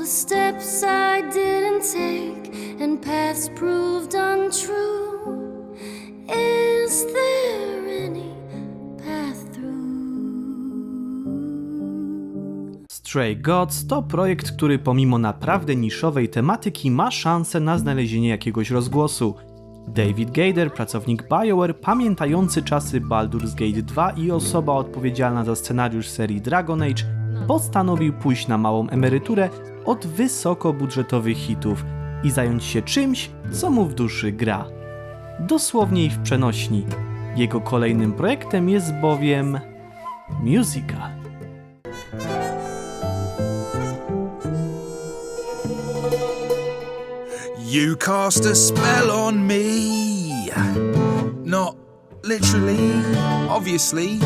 the steps I didn't take and paths proved untrue. Is there any path through? Stray Gods to projekt, który pomimo naprawdę niszowej tematyki ma szansę na znalezienie jakiegoś rozgłosu. David Gader, pracownik BioWare, pamiętający czasy Baldur's Gate 2 i osoba odpowiedzialna za scenariusz serii Dragon Age, postanowił pójść na małą emeryturę od wysokobudżetowych hitów i zająć się czymś, co mu w duszy gra. Dosłownie i w przenośni. Jego kolejnym projektem jest bowiem musical. You cast a spell on me. Not literally, obviously.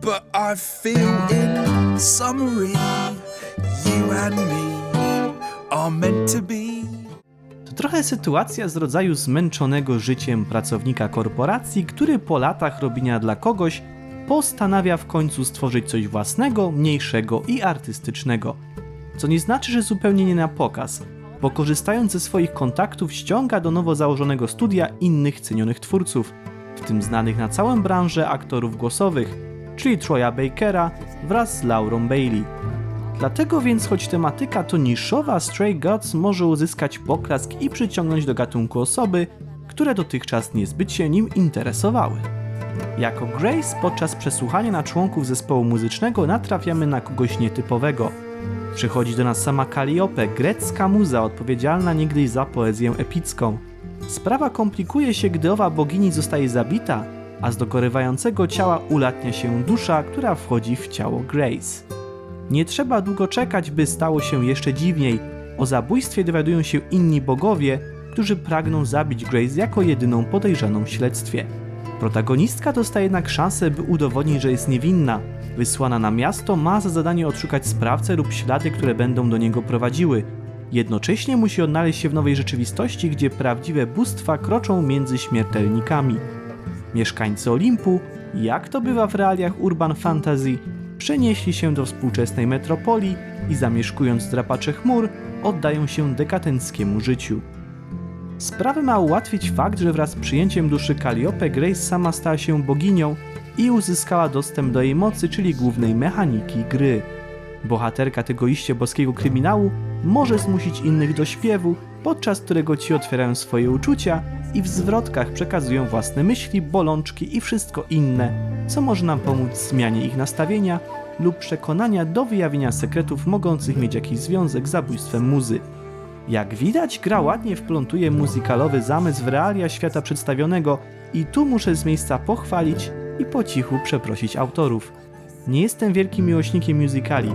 But I feel summary, you and me are meant to be. To trochę sytuacja z rodzaju zmęczonego życiem pracownika korporacji, który po latach robienia dla kogoś postanawia w końcu stworzyć coś własnego, mniejszego i artystycznego. Co nie znaczy, że zupełnie nie na pokaz, bo korzystając ze swoich kontaktów ściąga do nowo założonego studia innych cenionych twórców, w tym znanych na całą branżę aktorów głosowych, czyli Troya Bakera wraz z Laurą Bailey. Dlatego więc, choć tematyka to niszowa, Stray Gods może uzyskać poklask i przyciągnąć do gatunku osoby, które dotychczas niezbyt się nim interesowały. Jako Grace podczas przesłuchania na członków zespołu muzycznego natrafiamy na kogoś nietypowego. Przychodzi do nas sama Calliope, grecka muza odpowiedzialna niegdyś za poezję epicką. Sprawa komplikuje się, gdy owa bogini zostaje zabita, a z dokorywającego ciała ulatnia się dusza, która wchodzi w ciało Grace. Nie trzeba długo czekać, by stało się jeszcze dziwniej. O zabójstwie dowiadują się inni bogowie, którzy pragną zabić Grace jako jedyną podejrzaną w śledztwie. Protagonistka dostaje jednak szansę, by udowodnić, że jest niewinna. Wysłana na miasto ma za zadanie odszukać sprawcę lub ślady, które będą do niego prowadziły. Jednocześnie musi odnaleźć się w nowej rzeczywistości, gdzie prawdziwe bóstwa kroczą między śmiertelnikami. Mieszkańcy Olimpu, jak to bywa w realiach urban fantasy, przenieśli się do współczesnej metropolii i zamieszkując drapacze chmur, oddają się dekadenckiemu życiu. Sprawę ma ułatwić fakt, że wraz z przyjęciem duszy Calliope Grace sama stała się boginią i uzyskała dostęp do jej mocy, czyli głównej mechaniki gry. Bohaterka tego iście boskiego kryminału może zmusić innych do śpiewu, podczas którego ci otwierają swoje uczucia i w zwrotkach przekazują własne myśli, bolączki i wszystko inne, co może nam pomóc w zmianie ich nastawienia lub przekonania do wyjawienia sekretów mogących mieć jakiś związek z zabójstwem muzy. Jak widać, gra ładnie wplątuje muzykalowy zamysł w realia świata przedstawionego i tu muszę z miejsca pochwalić i po cichu przeprosić autorów. Nie jestem wielkim miłośnikiem musicali.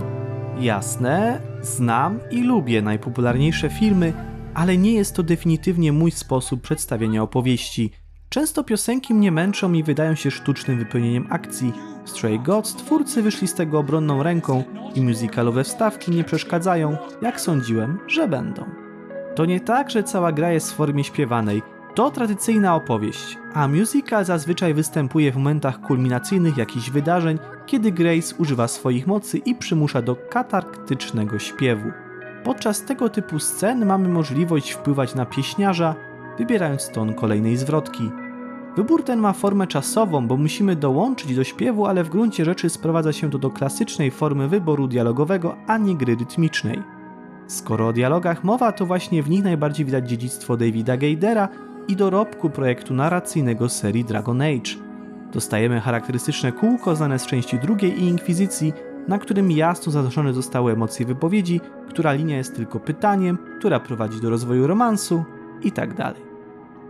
Jasne, znam i lubię najpopularniejsze filmy, ale nie jest to definitywnie mój sposób przedstawiania opowieści. Często piosenki mnie męczą i wydają się sztucznym wypełnieniem akcji. Stray Gods twórcy wyszli z tego obronną ręką i musicalowe wstawki nie przeszkadzają, jak sądziłem, że będą. To nie tak, że cała gra jest w formie śpiewanej. To tradycyjna opowieść, a musical zazwyczaj występuje w momentach kulminacyjnych jakichś wydarzeń, kiedy Grace używa swoich mocy i przymusza do katarktycznego śpiewu. Podczas tego typu scen mamy możliwość wpływać na pieśniarza, wybierając ton kolejnej zwrotki. Wybór ten ma formę czasową, bo musimy dołączyć do śpiewu, ale w gruncie rzeczy sprowadza się to do klasycznej formy wyboru dialogowego, a nie gry rytmicznej. Skoro o dialogach mowa, to właśnie w nich najbardziej widać dziedzictwo Davida Gadera i dorobku projektu narracyjnego serii Dragon Age. Dostajemy charakterystyczne kółko znane z części drugiej i Inkwizycji, na którym jasno zaznaczone zostały emocje wypowiedzi, która linia jest tylko pytaniem, która prowadzi do rozwoju romansu itd.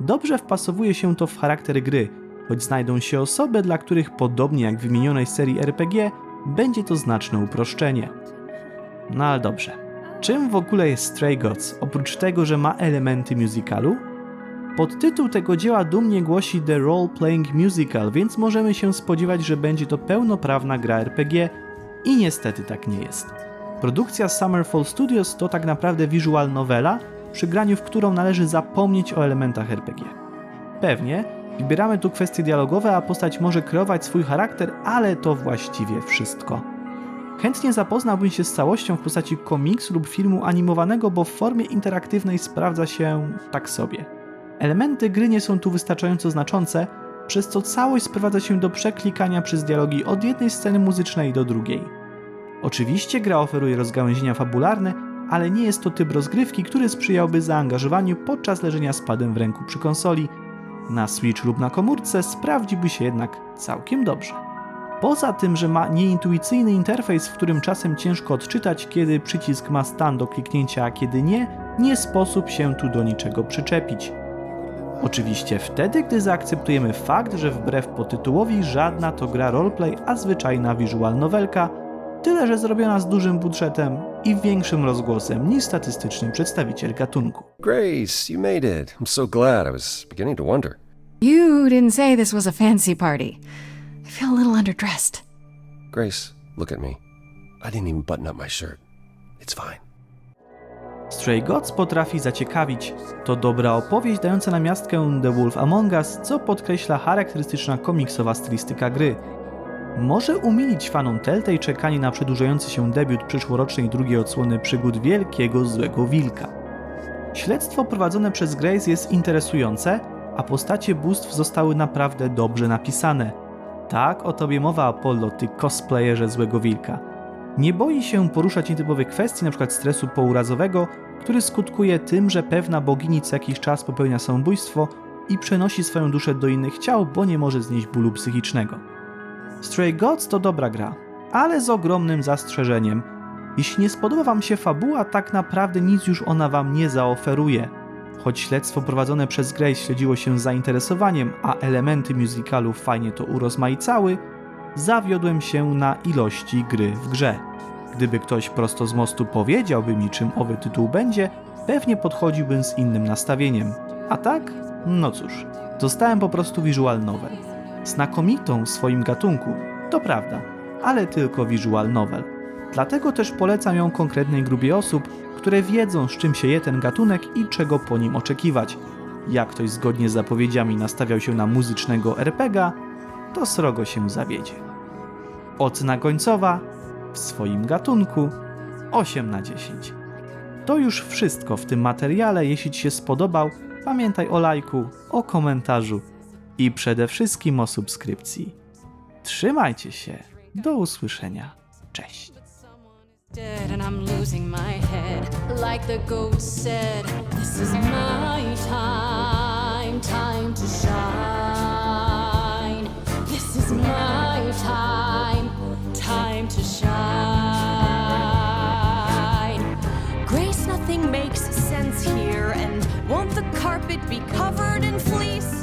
Dobrze wpasowuje się to w charakter gry, choć znajdą się osoby, dla których podobnie jak w wymienionej serii RPG, będzie to znaczne uproszczenie. No ale dobrze. Czym w ogóle jest Stray Gods, oprócz tego, że ma elementy musicalu? Podtytuł tego dzieła dumnie głosi The Role Playing Musical, więc możemy się spodziewać, że będzie to pełnoprawna gra RPG i niestety tak nie jest. Produkcja Summerfall Studios to tak naprawdę visual novela, przy graniu w którą należy zapomnieć o elementach RPG. Pewnie, wybieramy tu kwestie dialogowe, a postać może kreować swój charakter, ale to właściwie wszystko. Chętnie zapoznałbym się z całością w postaci komiksu lub filmu animowanego, bo w formie interaktywnej sprawdza się tak sobie. Elementy gry nie są tu wystarczająco znaczące, przez co całość sprowadza się do przeklikania przez dialogi od jednej sceny muzycznej do drugiej. Oczywiście gra oferuje rozgałęzienia fabularne, ale nie jest to typ rozgrywki, który sprzyjałby zaangażowaniu podczas leżenia z padem w ręku przy konsoli. Na Switch lub na komórce sprawdziłby się jednak całkiem dobrze. Poza tym, że ma nieintuicyjny interfejs, w którym czasem ciężko odczytać, kiedy przycisk ma stan do kliknięcia, a kiedy nie, nie sposób się tu do niczego przyczepić. Oczywiście wtedy, gdy zaakceptujemy fakt, że wbrew potytułowi żadna to gra roleplay, a zwyczajna visual novelka, tyle że zrobiona z dużym budżetem i większym rozgłosem niż statystyczny przedstawiciel gatunku. Grace, you made it. I'm so glad. I was beginning to wonder. You didn't say this was a fancy party. I feel a little underdressed. Grace, look at me. I didn't even button up my shirt. It's fine. Stray Gods potrafi zaciekawić. To dobra opowieść dająca namiastkę The Wolf Among Us, co podkreśla charakterystyczna komiksowa stylistyka gry. Może umilić fanom Telltale czekanie na przedłużający się debiut przyszłorocznej drugiej odsłony przygód Wielkiego Złego Wilka. Śledztwo prowadzone przez Grace jest interesujące, a postacie bóstw zostały naprawdę dobrze napisane. Tak o tobie mowa Apollo, ty cosplayerze Złego Wilka. Nie boi się poruszać nietypowych kwestii, np. stresu pourazowego, który skutkuje tym, że pewna bogini co jakiś czas popełnia samobójstwo i przenosi swoją duszę do innych ciał, bo nie może znieść bólu psychicznego. Stray Gods to dobra gra, ale z ogromnym zastrzeżeniem. Jeśli nie spodoba Wam się fabuła, tak naprawdę nic już ona Wam nie zaoferuje. Choć śledztwo prowadzone przez Grace śledziło się z zainteresowaniem, a elementy musicalu fajnie to urozmaicały, zawiodłem się na ilości gry w grze. Gdyby ktoś prosto z mostu powiedziałby mi, czym owy tytuł będzie, pewnie podchodziłbym z innym nastawieniem. A tak? No cóż, dostałem po prostu visual novel. Znakomitą w swoim gatunku, to prawda, ale tylko visual novel. Dlatego też polecam ją konkretnej grupie osób, które wiedzą, z czym się je ten gatunek i czego po nim oczekiwać. Jak ktoś zgodnie z zapowiedziami nastawiał się na muzycznego RPGa, to srogo się zawiedzie. Ocena końcowa w swoim gatunku 8 na 10. To już wszystko w tym materiale. Jeśli Ci się spodobał, pamiętaj o lajku, o komentarzu i przede wszystkim o subskrypcji. Trzymajcie się. Do usłyszenia. Cześć. and I'm losing my head. Like the ghost said, this is my time, carpet be covered in fleece?